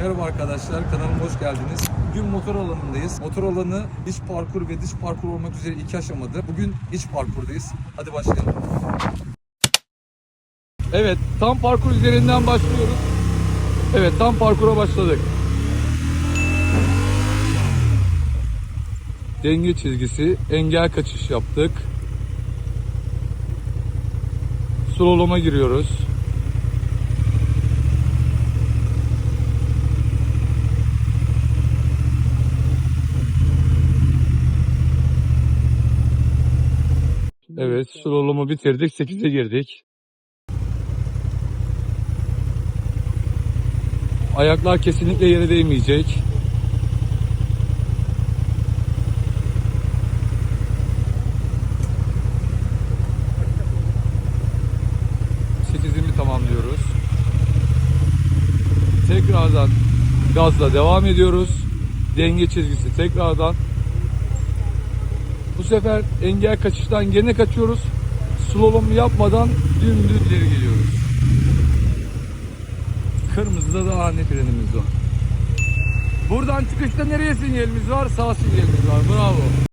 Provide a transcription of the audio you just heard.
Merhaba arkadaşlar, kanalıma hoş geldiniz. Bugün motor alanındayız. Motor alanı iç parkur ve dış parkur olmak üzere iki aşamada. Bugün iç parkurdayız. Hadi başlayalım. Evet, tam parkur üzerinden başlıyoruz. Evet, tam parkura başladık. Denge çizgisi, engel kaçış yaptık. Slalom'a giriyoruz. Evet, slalom'u bitirdik. 8'e girdik. Ayaklar kesinlikle yere değmeyecek. Sekizimi tamamlıyoruz. Tekrardan gazla devam ediyoruz. Denge çizgisi tekrardan sefer engel kaçıştan gene kaçıyoruz. Slalom yapmadan dümdüz ileri geliyoruz. Kırmızıda da ani frenimiz var. Buradan çıkışta nereye sinyalimiz var? Sağ sinyalimiz var. Bravo.